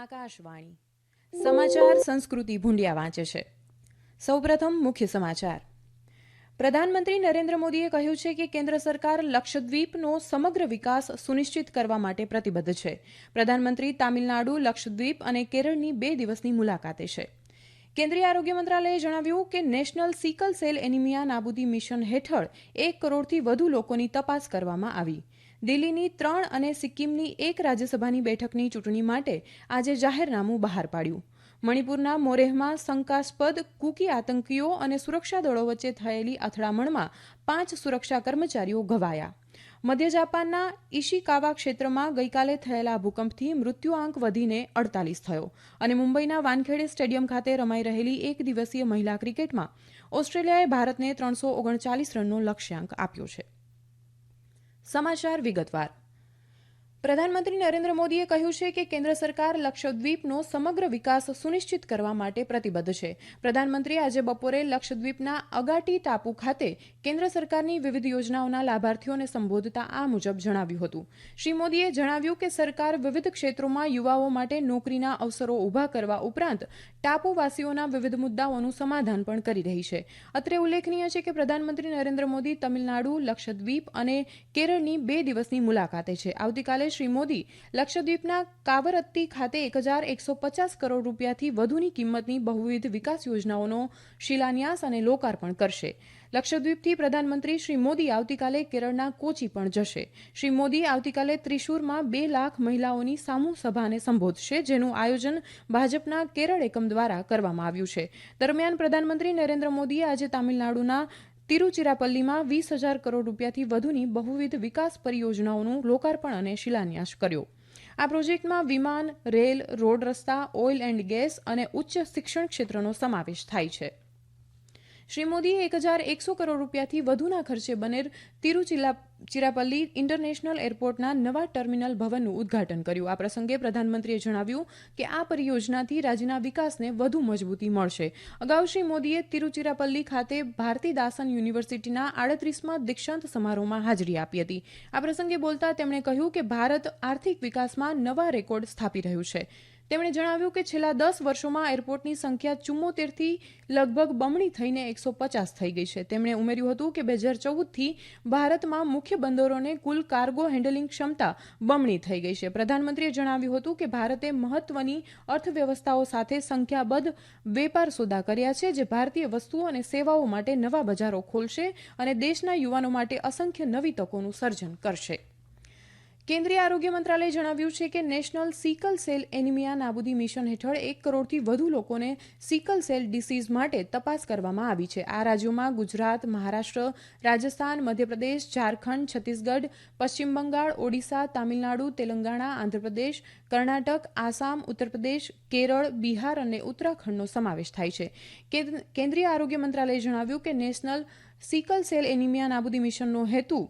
આકાશવાણી. સમાચાર સંસ્કૃતિ ભૂંડિયા વાંચે છે. સૌપ્રથમ મુખ્ય સમાચાર. પ્રધાનમંત્રી નરેન્દ્ર મોદીએ કહ્યું છે કે કેન્દ્ર સરકાર લક્ષદ્વીપનો સમગ્ર વિકાસ સુનિશ્ચિત કરવા માટે પ્રતિબદ્ધ છે. પ્રધાનમંત્રી તામિલનાડુ, લક્ષદ્વીપ અને કેરળની બે દિવસની મુલાકાતે છે. કેન્દ્રીય આરોગ્ય મંત્રાલયે જણાવ્યું કે નેશનલ સિકલ સેલ એનિમિયા નાબૂદી મિશન હેઠળ એક કરોડથી વધુ લોકોની તપાસ કરવામાં આવી. દિલ્હીની ત્રણ અને સિક્કિમની એક રાજ્યસભાની બેઠકની ચૂંટણી માટે આજે જાહેરનામું બહાર પાડ્યું. મણિપુરના મોરેહમાં શંકાસ્પદ, કુકી આતંકીઓ અને સુરક્ષા દળો વચ્ચે થયેલી અથડામણમાં પાંચ સુરક્ષા કર્મચારીઓ ઘવાયા. મધ્ય જાપાનના ઇશિકાવા ક્ષેત્રમાં ગઈકાલે થયેલા ભૂકંપથી મૃત્યુઆંક વધીને અડતાલીસ થયો અને મુંબઈના વાનખેડે સ્ટેડિયમ ખાતે રમાઈ રહેલી એક દિવસીય મહિલા ક્રિકેટમાં ઓસ્ટ્રેલિયાએ ભારતને ત્રણસો ઓગણચાલીસ રનનો લક્ષ્યાંક આપ્યો છે. સમાચાર વિગતવાર. પ્રધાનમંત્રી નરેન્દ્ર મોદીએ કહ્યું છે કે કેન્દ્ર સરકાર લક્ષદ્વીપનો સમગ્ર વિકાસ સુનિશ્ચિત કરવા માટે પ્રતિબદ્ધ છે. પ્રધાનમંત્રી આજે બપોરે લક્ષદ્વીપના અગાટી ટાપુ ખાતે કેન્દ્ર સરકારની વિવિધ યોજનાઓના લાભાર્થીઓને સંબોધતા આ મુજબ જણાવ્યું હતું. શ્રી મોદીએ જણાવ્યું કે સરકાર વિવિધ ક્ષેત્રોમાં યુવાઓ માટે નોકરીના અવસરો ઊભા કરવા ઉપરાંત ટાપુવાસીઓના વિવિધ મુદ્દાઓનું સમાધાન પણ કરી રહી છે. અત્રે ઉલ્લેખનીય છે કે પ્રધાનમંત્રી નરેન્દ્ર મોદી તમિલનાડુ, લક્ષદ્વીપ અને કેરળની બે દિવસની મુલાકાતે છે. આવતીકાલે શ્રી મોદી લક્ષદ્વીપના કાવરત્તી ખાતે એક હજાર એકસો પચાસ કરોડ રૂપિયાથી વધુની કિંમતની બહુવિધ વિકાસ યોજનાઓનો શિલાન્યાસ અને લોકાર્પણ કરશે. લક્ષદ્વીપથી પ્રધાનમંત્રી શ્રી મોદી આવતીકાલે કેરળના કોચી પણ જશે. શ્રી મોદી આવતીકાલે ત્રિશુરમાં બે લાખ મહિલાઓની સામૂહ સભાને સંબોધશે, જેનું આયોજન ભાજપના કેરળ એકમ દ્વારા કરવામાં આવ્યું છે. દરમિયાન પ્રધાનમંત્રી નરેન્દ્ર મોદીએ આજે તામિલનાડુના તિરુચિરાપલ્લીમાં વીસ હજાર કરોડ રૂપિયાથી વધુની બહુવિધ વિકાસ પરિયોજનાઓનું લોકાર્પણ અને શિલાન્યાસ કર્યો. આ પ્રોજેક્ટમાં વિમાન, રેલ, રોડ રસ્તા, ઓઇલ એન્ડ ગેસ અને ઉચ્ચ શિક્ષણ ક્ષેત્રનો સમાવેશ થાય છે. શ્રી મોદીએ એક હજાર એકસો કરોડ રૂપિયાથી વધુના ખર્ચે બનેર તિરુચિરાપલ્લી ઇન્ટરનેશનલ એરપોર્ટના નવા ટર્મિનલ ભવનનું ઉદ્ઘાટન કર્યું. આ પ્રસંગે પ્રધાનમંત્રીએ જણાવ્યું કે આ પરિયોજનાથી રાજ્યના વિકાસને વધુ મજબૂતી મળશે. અગાઉ શ્રી મોદીએ તિરુચિરાપલ્લી ખાતે ભારતીદાસન યુનિવર્સિટીના આડત્રીસમાં દીક્ષાંત સમારોહમાં હાજરી આપી હતી. આ પ્રસંગે બોલતા તેમણે કહ્યું કે ભારત આર્થિક વિકાસમાં નવા રેકોર્ડ સ્થાપી રહ્યું છે. તેમણે જણાવ્યું કે છેલ્લા દસ વર્ષોમાં એરપોર્ટની સંખ્યા ચુમ્મોતેરથી લગભગ બમણી થઈને એકસો પચાસ થઈ ગઈ છે. તેમણે ઉમેર્યું હતું કે બે હજાર ચૌદથી ભારતમાં મુખ્ય બંદરોને કુલ કાર્ગો હેન્ડલિંગ ક્ષમતા બમણી થઈ ગઈ છે. પ્રધાનમંત્રીએ જણાવ્યું હતું કે ભારતે મહત્વની અર્થવ્યવસ્થાઓ સાથે સંખ્યાબદ્ધ વેપાર સોદા કર્યા છે, જે ભારતીય વસ્તુઓ અને સેવાઓ માટે નવા બજારો ખોલશે અને દેશના યુવાનો માટે અસંખ્ય નવી તકોનું સર્જન કરશે. કેન્દ્રીય આરોગ્ય મંત્રાલયે જણાવ્યું છે કે નેશનલ સિકલ સેલ એનિમિયા નાબૂદી મિશન હેઠળ એક કરોડથી વધુ લોકોને સિકલ સેલ ડિસીઝ માટે તપાસ કરવામાં આવી છે. આ રાજ્યોમાં ગુજરાત, મહારાષ્ટ્ર, રાજસ્થાન, મધ્યપ્રદેશ, ઝારખંડ, છત્તીસગઢ, પશ્ચિમ બંગાળ, ઓડિશા, તામિલનાડુ, તેલંગાણા, આંધ્રપ્રદેશ, કર્ણાટક, આસામ, ઉત્તરપ્રદેશ, કેરળ, બિહાર અને ઉત્તરાખંડનો સમાવેશ થાય છે. કેન્દ્રીય આરોગ્ય મંત્રાલયે જણાવ્યું કે નેશનલ સિકલ સેલ એનિમિયા નાબૂદી મિશનનો હેતુ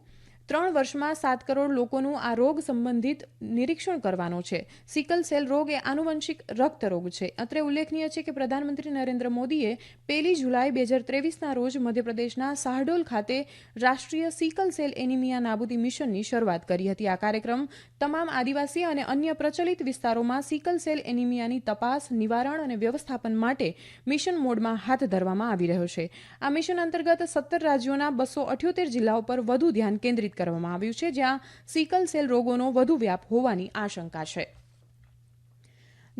ત્રણ વર્ષમાં સાત કરોડ લોકોનું આ રોગ સંબંધિત નિરીક્ષણ કરવાનો છે. સિકલ સેલ રોગ એ આનુવંશિક રક્ત રોગ છે. અત્રે ઉલ્લેખનીય છે કે પ્રધાનમંત્રી નરેન્દ્ર મોદીએ પહેલી જુલાઈ બે હજાર ત્રેવીસના રોજ મધ્યપ્રદેશના શાહડોલ ખાતે રાષ્ટ્રીય સિકલ સેલ એનિમિયા નાબૂદી મિશનની શરૂઆત કરી હતી. આ કાર્યક્રમ તમામ આદિવાસી અને અન્ય પ્રચલિત વિસ્તારોમાં સિકલ સેલ એનિમિયાની તપાસ, નિવારણ અને વ્યવસ્થાપન માટે મિશન મોડમાં હાથ ધરવામાં આવી રહ્યો છે. આ મિશન અંતર્ગત સત્તર રાજ્યોના બસો અઠ્યોતેર જિલ્લાઓ પર વધુ ધ્યાન કેન્દ્રિત કરવામાં આવ્યું છે જ્યાં સિકલ સેલ રોગોનો વધુ વ્યાપ હોવાની આશંકા છે.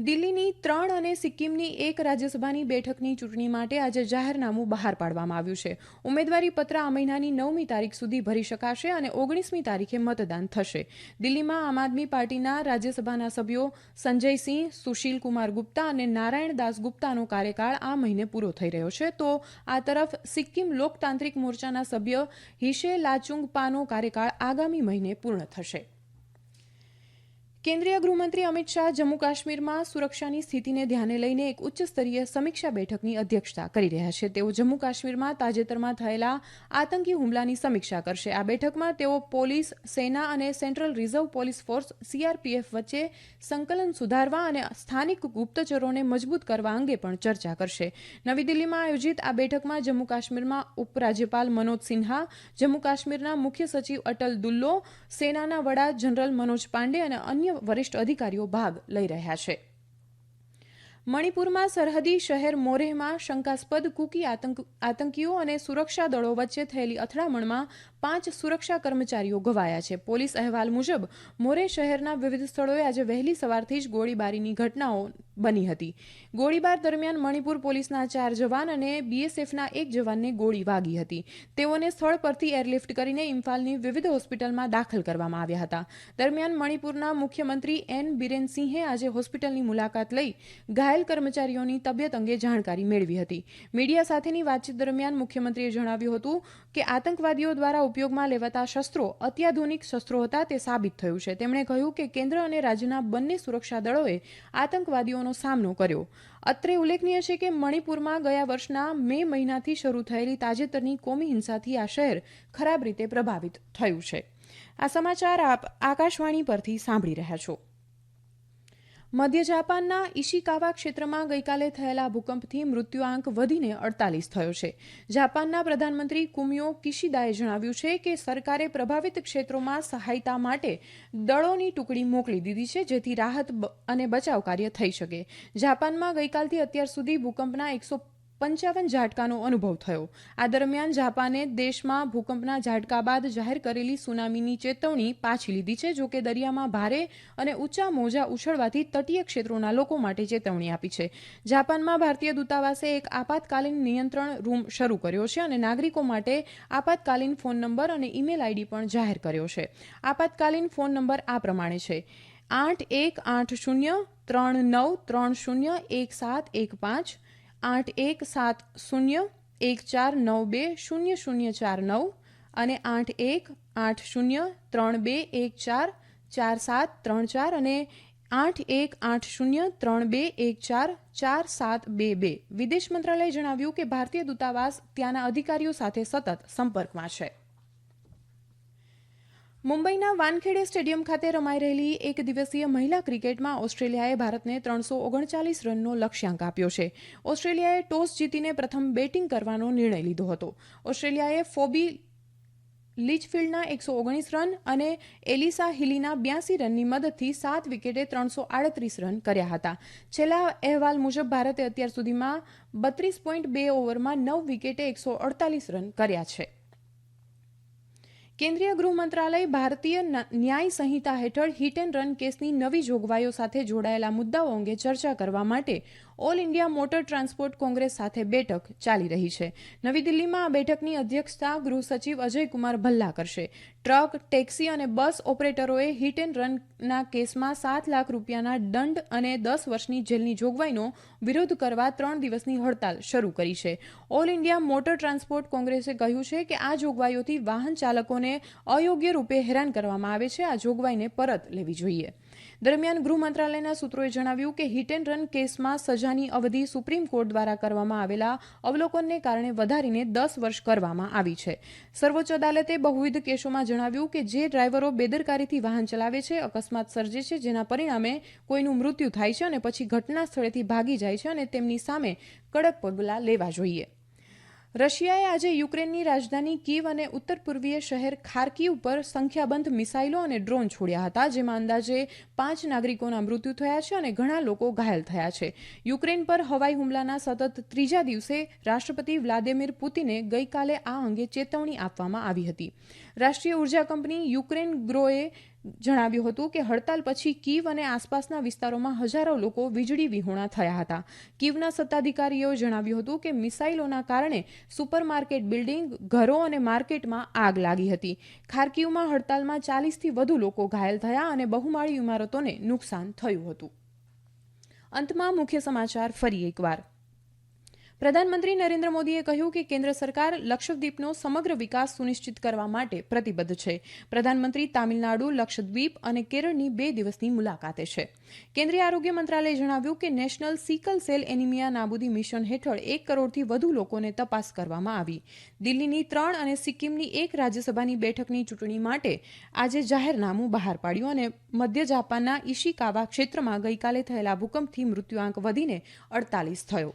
દિલ્હીની ત્રણ અને સિક્કિમની એક રાજ્યસભાની બેઠકની ચૂંટણી માટે આજે જાહેરનામું બહાર પાડવામાં આવ્યું છે. ઉમેદવારી પત્ર આ મહિનાની નવમી તારીખ સુધી ભરી શકાશે અને ઓગણીસમી તારીખે મતદાન થશે. દિલ્હીમાં આમ આદમી પાર્ટીના રાજ્યસભાના સભ્યો સંજયસિંહ સુશીલ કુમાર ગુપ્તા અને નારાયણ દાસ ગુપ્તાનો કાર્યકાળ આ મહિને પૂરો થઈ રહ્યો છે. તો આ તરફ સિક્કિમ લોકતાંત્રિક મોરચાના સભ્ય હિશે લાચુંગ પાનો કાર્યકાળ આગામી મહિને પૂર્ણ થશે. કેન્દ્રીય ગૃહમંત્રી અમિત શાહ જમ્મુ કાશ્મીરમાં સુરક્ષાની સ્થિતિને ધ્યાને લઈને એક ઉચ્ચ સ્તરીય સમીક્ષા બેઠકની અધ્યક્ષતા કરી રહ્યા છે. તેઓ જમ્મુ કાશ્મીરમાં તાજેતરમાં થયેલા આતંકી હુમલાની સમીક્ષા કરશે. આ બેઠકમાં તેઓ પોલીસ, સેના અને central reserve police force, CRPF વચ્ચે સંકલન સુધારવા અને સ્થાનિક ગુપ્તચરોને મજબૂત કરવા અંગે પણ ચર્ચા કરશે. નવી દિલ્હીમાં આયોજિત આ બેઠકમાં જમ્મુ કાશ્મીરમાં ઉપરાજ્યપાલ મનોજ સિન્હા જમ્મુ કાશ્મીરના મુખ્ય સચિવ અટલ દુલ્લો, સેનાના વડા જનરલ મનોજ પાંડે અને અન્ય વરિષ્ઠ અધિકારીઓ ભાગ લઈ રહ્યા છે. મણિપુરમાં સરહદી શહેર મોરેહમાં શંકાસ્પદ કુકી આતંક, આતંકીઓ અને સુરક્ષા દળો વચ્ચે થયેલી અથડામણમાં પાંચ સુરક્ષા કર્મચારીઓ ઘવાયા છે. પોલીસ અહેવાલ મુજબ મોરે શહેરના વિવિધ સ્થળોએ આજે વહેલી સવારથી જ ગોળીબારીની ઘટનાઓ બની હતી. ગોળીબાર દરમિયાન મણિપુર પોલીસના ચાર જવાન અને બીએસએફના એક જવાનને ગોળી વાગી હતી. તેઓને સ્થળ પરથી એરલિફ્ટ કરીને ઇમ્ફાલની વિવિધ હોસ્પિટલમાં દાખલ કરવામાં આવ્યા હતા. દરમિયાન મણિપુરના મુખ્યમંત્રી એન બિરેનસિંહે આજે હોસ્પિટલની મુલાકાત લઈ ઘાયલ કર્મચારીઓની તબિયત અંગે જાણકારી મેળવી હતી. મીડિયા સાથેની વાતચીત દરમિયાન મુખ્યમંત્રીએ જણાવ્યું હતું કે આતંકવાદીઓ દ્વારા ઉપયોગમાં લેવાતા શસ્ત્રો અત્યાધુનિક શસ્ત્રો હતા તે સાબિત થયું છે. તેમણે કહ્યું કે કેન્દ્ર અને રાજ્યના બંને સુરક્ષા દળોએ આતંકવાદીઓનો સામનો કર્યો. અત્રે ઉલ્લેખનીય છે કે મણિપુરમાં ગયા વર્ષના મે મહિનાથી શરૂ થયેલી તાજેતરની કોમી હિંસાથી આ શહેર ખરાબ રીતે પ્રભાવિત થયું છે. આ સમાચાર આપ આકાશવાણી પરથી સાંભળી રહ્યા છો. મધ્ય જાપાનના ઇશિકાવા ક્ષેત્રમાં ગઈકાલે થયેલા ભૂકંપથી મૃત્યુઆંક વધીને અડતાલીસ થયો છે. જાપાનના પ્રધાનમંત્રી કુમિયો કિશિદાએ જણાવ્યું છે કે સરકારે પ્રભાવિત ક્ષેત્રોમાં સહાયતા માટે દળોની ટુકડી મોકલી દીધી છે જેથી રાહત અને બચાવ કાર્ય થઈ શકે. જાપાનમાં ગઈકાલથી અત્યાર સુધી ભૂકંપના એકસો પંચાવન ઝાટકાનો અનુભવ થયો. આ દરમિયાન જાપાને દેશમાં ભૂકંપના ઝાટકા બાદ જાહેર કરેલી સુનામીની ચેતવણી પાછી લીધી છે જોકે દરિયામાં ભારે અને ઊંચા મોજા ઉછળવાથી તટીય ક્ષેત્રોના લોકો માટે ચેતવણી આપી છે. જાપાનમાં ભારતીય દૂતાવાસે એક આપાતકાલીન નિયંત્રણ રૂમ શરૂ કર્યો છે અને નાગરિકો માટે આપાતકાલીન ફોન નંબર અને ઈમેલ આઈડી પણ જાહેર કર્યો છે. આપાતકાલીન ફોન નંબર આ પ્રમાણે છે. આઠ એક આઠ શૂન્ય ત્રણ નવ ત્રણ શૂન્ય એક સાત એક પાંચ આઠ એક સાત શૂન્ય એક ચાર નવ બે શૂન્ય શૂન્ય ચાર નવ અને આઠ એક આઠ શૂન્ય ત્રણ બે એક ચાર ચાર સાત ત્રણ ચાર અને આઠ એક આઠ શૂન્ય ત્રણ બે એક ચાર ચાર સાત બે બે. વિદેશ મંત્રાલયે જણાવ્યું કે ભારતીય દૂતાવાસ ત્યાંના અધિકારીઓ સાથે સતત સંપર્કમાં છે. મુંબઈના વાનખેડે સ્ટેડિયમ ખાતે રમાઈ રહેલી એક દિવસીય મહિલા ક્રિકેટમાં ઓસ્ટ્રેલિયાએ ભારતને ત્રણસો ઓગણચાલીસ રનનો લક્ષ્યાંક આપ્યો છે. ઓસ્ટ્રેલિયાએ ટોસ જીતીને પ્રથમ બેટિંગ કરવાનો નિર્ણય લીધો હતો. ઓસ્ટ્રેલિયાએ ફોબી લીચફિલ્ડના એકસો ઓગણીસ રન અને એલિસા હિલીના બ્યાસી રનની મદદથી સાત વિકેટે ત્રણસો આડત્રીસ રન કર્યા હતા. છેલ્લા અહેવાલ મુજબ ભારતે અત્યાર સુધીમાં બત્રીસ પોઈન્ટ બે ઓવરમાં નવ વિકેટે એકસો અડતાલીસ રન કર્યા છે. કેન્દ્રીય ગૃહ મંત્રાલય ભારતીય ન્યાય સંહિતા હેઠળ હિટ એન્ડ રન કેસની નવી જોગવાઈઓ સાથે જોડાયેલા મુદ્દાઓ અંગે ચર્ચા કરવા માટે all India motor transport congress સાથે બેઠક ચાલી રહી છે. નવી દિલ્હીમાં આ બેઠકની અધ્યક્ષતા ગૃહ સચિવ અજયકુમાર ભલ્લા કરશે. ટ્રક, ટેક્સી અને બસ ઓપરેટરોએ હિટ એન્ડ રનના કેસમાં સાત લાખ રૂપિયાના દંડ અને દસ વર્ષની જેલની જોગવાઈનો વિરોધ કરવા ત્રણ દિવસની હડતાલ શરૂ કરી છે. ઓલ ઇન્ડિયા મોટર ટ્રાન્સપોર્ટ કોંગ્રેસે કહ્યું છે કે આ જોગવાઈઓથી વાહન ચાલકોને અયોગ્ય રૂપે હેરાન કરવામાં આવે છે આ જોગવાઈને પરત લેવી જોઈએ. દરમિયાન ગૃહ મંત્રાલયના સૂત્રોએ જણાવ્યું કે હિટ એન્ડ રન કેસમાં સજાની અવધિ સુપ્રીમ કોર્ટ દ્વારા કરવામાં આવેલા અવલોકનને કારણે વધારીને દસ વર્ષ કરવામાં આવી છે. સર્વોચ્ચ અદાલતે બહુવિધ કેસોમાં જણાવ્યું કે જે ડ્રાઈવરો બેદરકારીથી વાહન ચલાવે છે, અકસ્માત સર્જે છે, જેના પરિણામે કોઈનું મૃત્યુ થાય છે અને પછી ઘટના સ્થળેથી ભાગી જાય છે અને તેમની સામે કડક પગલાં લેવા જોઈએ. રશિયાએ આજે યુક્રેનની રાજધાની કીવ અને ઉત્તર પૂર્વીય શહેર ખાર્કી ઉપર સંખ્યાબંધ મિસાઇલો અને ડ્રોન છોડ્યા હતા, જેમાં અંદાજે પાંચ નાગરિકોના મૃત્યુ થયા છે અને ઘણા લોકો ઘાયલ થયા છે. યુક્રેન પર હવાઈ હુમલાના સતત ત્રીજા દિવસે રાષ્ટ્રપતિ વ્લાદિમીર પુતિને ગઈકાલે આ અંગે ચેતવણી આપવામાં આવી હતી. રાષ્ટ્રીય ઊર્જા કંપની યુક્રેન ગ્રોએ જણાવ્યું હતું કે હડતાલ પછી કીવ અને આસપાસના વિસ્તારોમાં હજારો લોકો વીજળી વિહોણા થયા હતા. કીવના સત્તાધિકારીઓએ જણાવ્યું હતું કે મિસાઇલોના કારણે સુપરમાર્કેટ બિલ્ડિંગ, ઘરો અને માર્કેટમાં આગ લાગી હતી. ખારકીવમાં હડતાલમાં ચાલીસથી વધુ લોકો ઘાયલ થયા અને બહુમાળી ઇમારતોને નુકસાન થયું હતું. અંતમાં મુખ્ય સમાચાર ફરી એકવાર. પ્રધાનમંત્રી નરેન્દ્ર મોદીએ કહ્યું કે કેન્દ્ર સરકાર લક્ષદ્વીપનો સમગ્ર વિકાસ સુનિશ્ચિત કરવા માટે પ્રતિબદ્ધ છે. પ્રધાનમંત્રી તામિલનાડુ, લક્ષદ્વીપ અને કેરળની બે દિવસની મુલાકાતે છે. કેન્દ્રીય આરોગ્ય મંત્રાલયે જણાવ્યું કે નેશનલ સિકલ સેલ એનિમિયા નાબૂદી મિશન હેઠળ એક કરોડથી વધુ લોકોને તપાસ કરવામાં આવી. દિલ્હીની ત્રણ અને સિક્કિમની એક રાજ્યસભાની બેઠકની ચૂંટણી માટે આજે જાહેરનામું બહાર પાડ્યું અને મધ્ય જાપાનના ઇશિકાવા ક્ષેત્રમાં ગઈકાલે થયેલા ભૂકંપથી મૃત્યુઆંક વધીને અડતાલીસ થયો.